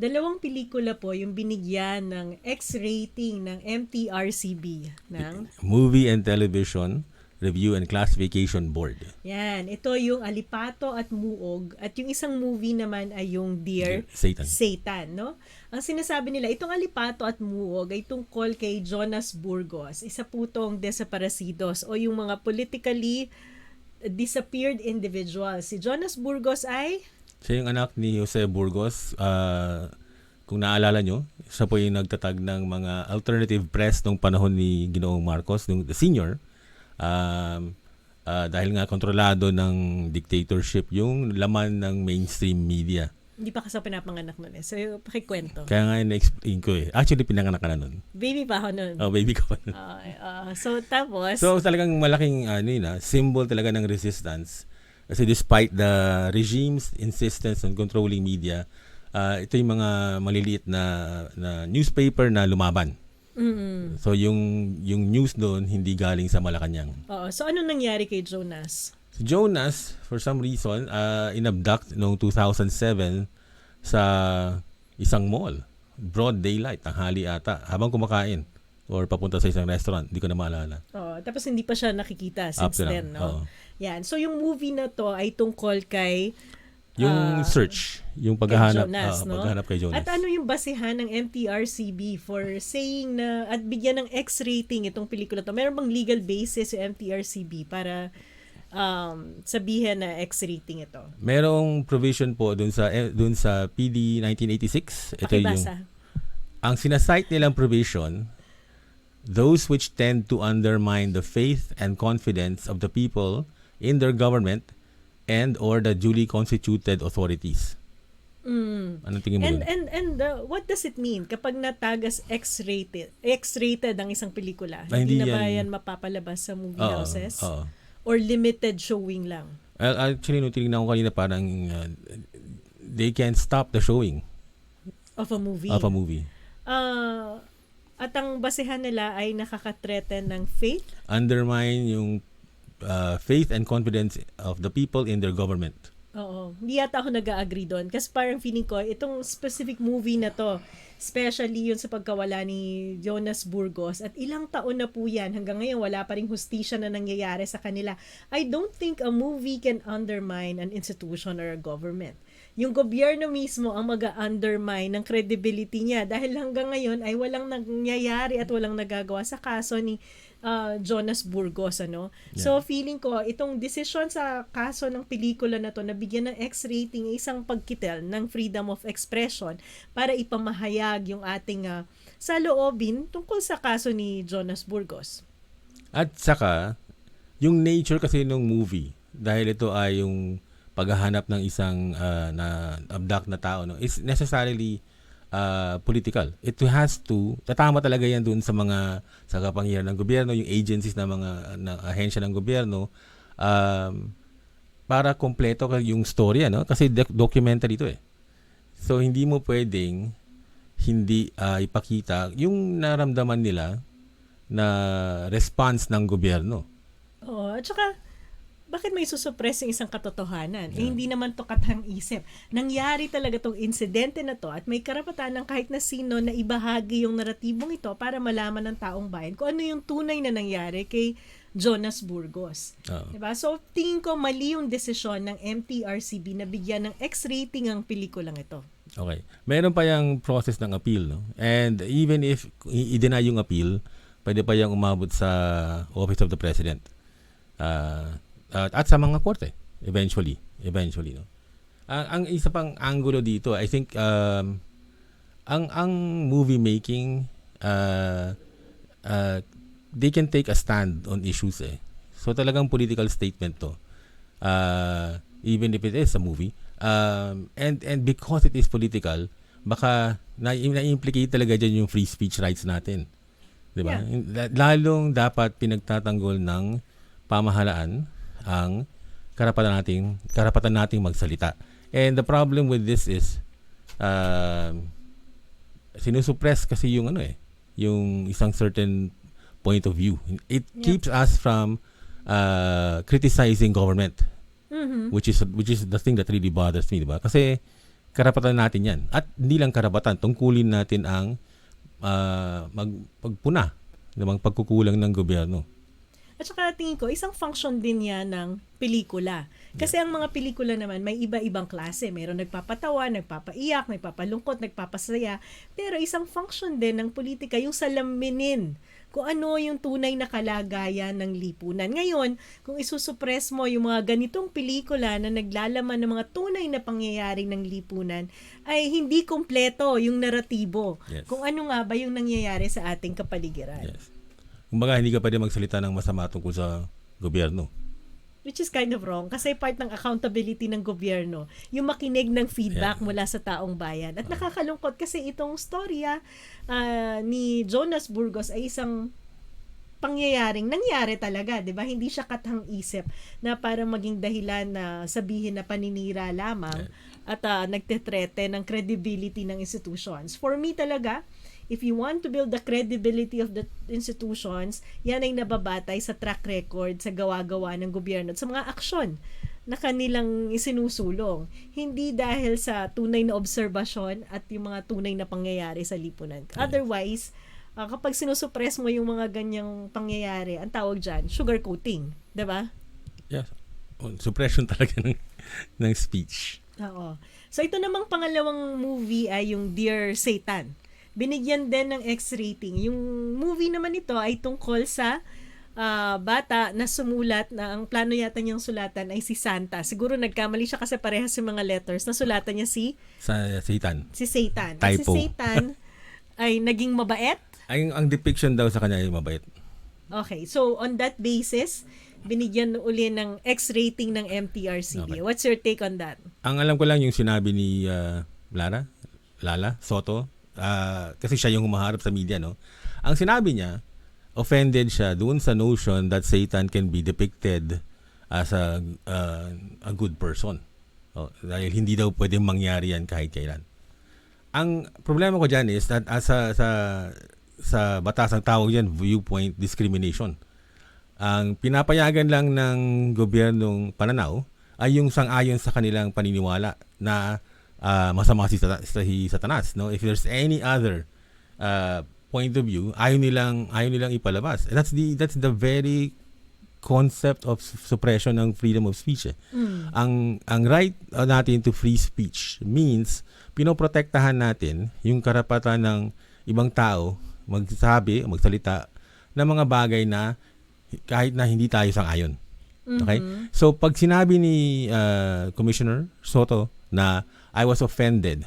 dalawang pelikula po yung binigyan ng X rating ng MTRCB ng Movie and Television Review and Classification Board. yan, ito yung Alipato at Muog at yung isang movie naman ay yung Dear Satan. Satan, no? Ang sinasabi nila, itong Alipato at Muog ay tungkol kay Jonas Burgos, isa po tong desaparecidos o yung mga politically disappeared individuals. Si Jonas Burgos ay Siya yung anak ni Jose Burgos. Ah, kung naalala nyo, siya po yung nagtatag ng mga alternative press nung panahon ni Ginoong Marcos, nung the senior. Um, ah, dahil nga kontrolado ng dictatorship yung laman ng mainstream media. hindi pa kasi ako pinapanganak nun eh. So, pakikwento. Kaya nga na-explain ko eh. Actually, pinanganak ka na nun. Baby pa ako nun. Oh, baby ka pa nun. Ah, ah, so, tapos, So talagang malaking ano yun, ah, symbol talaga ng resistance. Kasi despite the regime's insistence on controlling media, ah, ito yung mga maliliit na, na newspaper na lumaban. mm, So yung yung news doon hindi galing sa Malacanang. oo. so ano nangyari kay Jonas? Si Jonas, for some reason, uh, inabduct noong 2007 sa isang mall. Broad daylight, tanghali ata, habang kumakain or papunta sa isang restaurant. Hindi ko na maalala. Oh, tapos hindi pa siya nakikita Up since now, then, no? oo. Yan. So, yung movie na to ay tungkol kay Yung Ah, search, yung paghahanap, kay Jonas, ah, no? paghahanap kay Jonas. At ano yung basehan ng MTRCB for saying na at bigyan ng X rating itong pelikula to? Meron bang legal basis yung MTRCB para um, sabihin na X rating ito? Merong provision po dun sa eh, dun sa PD 1986. Ito yung Pakibasa. ang sinasite nilang provision those which tend to undermine the faith and confidence of the people in their government and or the duly constituted authorities. Mm. Anong tingin mo And dun? and and uh, what does it mean kapag natagas X-rated? X-rated ang isang pelikula. Ah, hindi, hindi na ba yan- mapapalabas sa movie Oo, houses? oo. Or limited showing lang? Uh, Actually, nung tinignan ko kanina parang uh, they can stop the showing Of a movie? of a movie. Ah, at ang basehan nila ay nakaka-threaten ng faith. Undermine yung uh, faith and confidence of the people in their government. Oo. Hindi yata ako nag-agree doon. Kasi parang feeling ko, itong specific movie na to, especially yun sa pagkawala ni Jonas Burgos, at ilang taon na po yan, hanggang ngayon wala pa rin hustisya na nangyayari sa kanila. I don't think a movie can undermine an institution or a government. Yung gobyerno mismo ang mag-undermine ng credibility niya dahil hanggang ngayon ay walang nangyayari at walang nagagawa sa kaso ni ah, Jonas Burgos ano. So feeling ko itong desisyon sa kaso ng pelikula na to na bigyan ng X rating ay isang pagkitel ng freedom of expression para ipamahayag yung ating ah, saloobin tungkol sa kaso ni Jonas Burgos. At saka, yung nature kasi ng movie, dahil ito ay yung paghahanap ng isang uh, na abduct na tao, no, is necessarily uh, political. It has to, tatama talaga yan dun sa mga, sa kapangyarihan ng gobyerno, yung agencies na mga na ahensya ng gobyerno, um, para kompleto yung story, ano? Kasi doc- documentary ito eh. So, hindi mo pwedeng hindi ah, ipakita yung naramdaman nila na response ng gobyerno. Oo, at saka bakit may susuppress yung isang katotohanan? Eh, hindi naman to katang isip. Nangyari talaga tong insidente na to at may karapatan ng kahit na sino na ibahagi yung naratibong ito para malaman ng taong bayan kung ano yung tunay na nangyari kay Jonas Burgos. Oo. Diba? So, tingin ko mali yung desisyon ng MTRCB na bigyan ng X rating ang pelikulang ito. Okay. Meron pa yung process ng appeal, no? And even if i-deny yung appeal, pwede pa yung umabot sa Office of the President. Ah, at, at sa mga korte, eventually. Eventually, no? Ang, ang isa pang angulo dito, I think, um, ang, ang movie making, uh, uh, they can take a stand on issues, eh. So, talagang political statement to. Uh, even if it is a movie. Um, and and because it is political, baka na, na-implicate talaga dyan yung free speech rights natin. 'Di ba? La- Lalong dapat pinagtatanggol ng pamahalaan ang karapatan nating karapatan nating magsalita. And the problem with this is um sinusuppress kasi yung ano eh, yung isang certain point of view. It Yeah. keeps us from uh, criticizing government Mhm. which is which is the thing that really bothers me, 'di ba? Kasi karapatan natin yan. At hindi lang karapatan, tungkulin natin ang ah, magpagpuna ng pagkukulang ng gobyerno. At saka tingin ko, isang function din yan ng pelikula. Kasi ang mga pelikula naman, may iba-ibang klase. Meron nagpapatawa, nagpapaiyak, nagpapalungkot, nagpapasaya. Pero isang function din ng politika, yung salaminin kung ano yung tunay na kalagayan ng lipunan. Ngayon, kung isusuppress mo yung mga ganitong pelikula na naglalaman ng mga tunay na pangyayari ng lipunan, ay hindi kompleto yung naratibo. Yes. Kung ano nga ba yung nangyayari sa ating kapaligiran. Yes. Kumbaga, hindi ka pwede magsalita ng masama tungkol sa gobyerno. Which is kind of wrong kasi part ng accountability ng gobyerno yung makinig ng feedback Yeah. mula sa taong bayan. At nakakalungkot kasi itong storya ah, ni Jonas Burgos ay isang pangyayaring nangyari talaga, 'di ba? Hindi siya katang isip na para maging dahilan na sabihin na paninira lamang at ah, nagtetrete ng credibility ng institutions. For me talaga, if you want to build the credibility of the institutions, yan ay nababatay sa track record, sa gawa-gawa ng gobyerno sa mga aksyon na kanilang isinusulong. Hindi dahil sa tunay na obserbasyon at yung mga tunay na pangyayari sa lipunan. Otherwise, ah, kapag sinusupress mo yung mga ganyang pangyayari, ang tawag dyan, sugarcoating. ba? Yes. Oh, Suppression talaga ng, ng speech. Oo. So ito namang pangalawang movie ay yung Dear Satan. Binigyan din ng X rating. Yung movie naman ito ay tungkol sa ah, bata na sumulat na ang plano yata niyang sulatan ay si Santa. Siguro nagkamali siya kasi parehas yung mga letters. Nasulatan niya si Sa Satan. si Satan. At si Typo. Satan ay naging mabait. Ang, ang depiction daw sa kanya ay mabait. Okay. So on that basis, binigyan uli ng X rating ng MTRCB. Okay. What's your take on that? Ang alam ko lang yung sinabi ni ah, Lara, Lala, Soto, ah, kasi siya yung humaharap sa media, no? Ang sinabi niya, offended siya doon sa notion that Satan can be depicted as a, ah, a good person. Oh, dahil hindi daw pwedeng mangyari yan kahit kailan. Ang problema ko dyan is that as sa, sa, sa batas ang tawag dyan, viewpoint discrimination. Ang pinapayagan lang ng gobyernong pananaw ay yung sang-ayon sa kanilang paniniwala na ah, masama si, si Satanas. No? If there's any other ah, point of view, ayaw nilang, ayaw nilang ipalabas. And that's the, that's the very concept of su- suppression ng freedom of speech. Eh. Ang, ang right uh, natin to free speech means pinoprotektahan natin yung karapatan ng ibang tao magsabi, magsalita ng mga bagay na kahit na hindi tayo sang-ayon. Okay? So pag sinabi ni uh, Commissioner Soto na I was offended,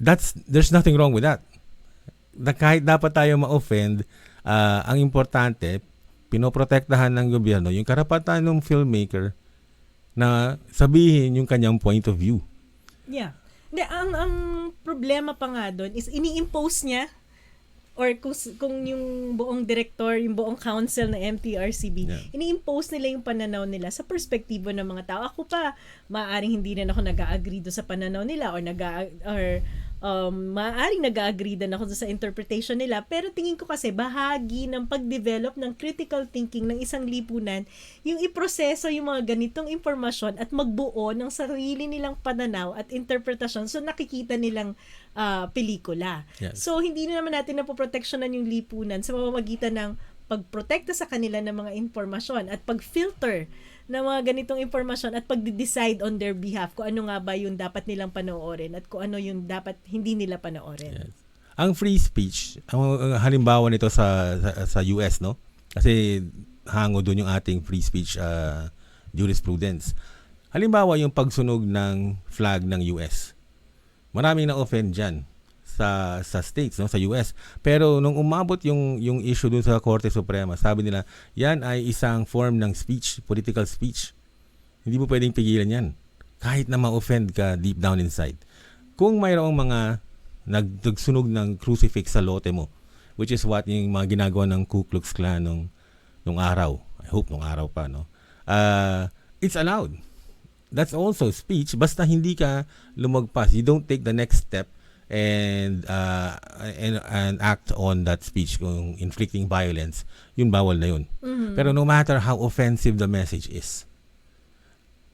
that's there's nothing wrong with that. Na kahit dapat tayo ma-offend, uh, ang importante pinoprotektahan ng gobyerno yung karapatan ng filmmaker na sabihin yung kanyang point of view. Yeah. Hindi, ang, ang problema pa nga doon is ini-impose niya or kung, kung yung buong director, yung buong council ng MTRCB, Yeah. ini-impose nila yung pananaw nila sa perspektibo ng mga tao. Ako pa, maaaring hindi rin ako nag-agree doon sa pananaw nila or nag or um, maaaring nag-agree din ako sa interpretation nila. Pero tingin ko kasi bahagi ng pag-develop ng critical thinking ng isang lipunan, yung iproseso yung mga ganitong impormasyon at magbuo ng sarili nilang pananaw at interpretasyon so nakikita nilang ah, pelikula. Yes. So hindi na naman natin napoproteksyonan yung lipunan sa pamamagitan ng pagprotekta sa kanila ng mga impormasyon at pag-filter ng mga ganitong impormasyon at pag-decide on their behalf kung ano nga ba yung dapat nilang panoorin at kung ano yung dapat hindi nila panoorin. Yes. Ang free speech, ang halimbawa nito sa, sa sa US, no? Kasi hango doon yung ating free speech uh, jurisprudence. Halimbawa yung pagsunog ng flag ng US. Maraming na-offend diyan sa sa states no sa US pero nung umabot yung yung issue dun sa Korte Suprema sabi nila yan ay isang form ng speech political speech. Hindi mo pwedeng pigilan yan. Kahit na ma-offend ka deep down inside. Kung mayroong mga nag- nagsunog ng crucifix sa lote mo which is what yung mga ginagawa ng Ku Klux Klan nung nung araw I hope nung araw pa no uh, it's allowed. That's also speech. Basta hindi ka lumagpas. You don't take the next step and uh, and, and act on that speech kung inflicting violence yun bawal na yun pero no matter how offensive the message is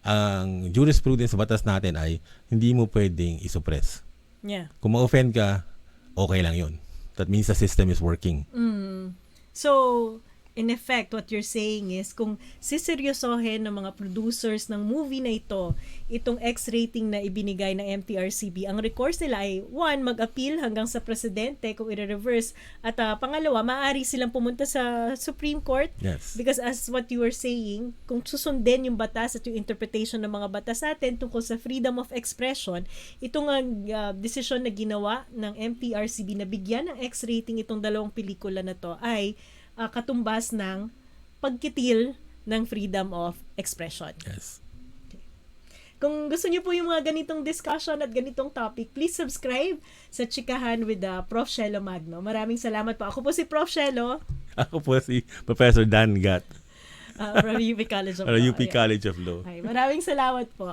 ang jurisprudence sa batas natin ay hindi mo pwedeng isuppress. Yeah. Kung ma-offend ka, okay lang yun. That means the system is working. Mm. So, in effect, what you're saying is kung siseryosohin ng mga producers ng movie na ito, itong X-rating na ibinigay ng MTRCB, ang recourse nila ay one, mag-appeal hanggang sa presidente kung i-reverse at ah, pangalawa, maaari silang pumunta sa Supreme Court Yes. Because as what you were saying, kung susundin yung batas at yung interpretation ng mga batas natin tungkol sa freedom of expression, itong uh, desisyon na ginawa ng MTRCB na bigyan ng X-rating itong dalawang pelikula na to ay ah, katumbas ng pagkitil ng freedom of expression. Yes. Kung gusto niyo po yung mga ganitong discussion at ganitong topic, please subscribe sa Chikahan with uh, Prof. Shelo Magno. Maraming salamat po. Ako po si Prof. Shelo, Ako po si Professor Dan Gat, uh, from UP College of uh, Law. UP. College of Law. Ay, maraming salamat po.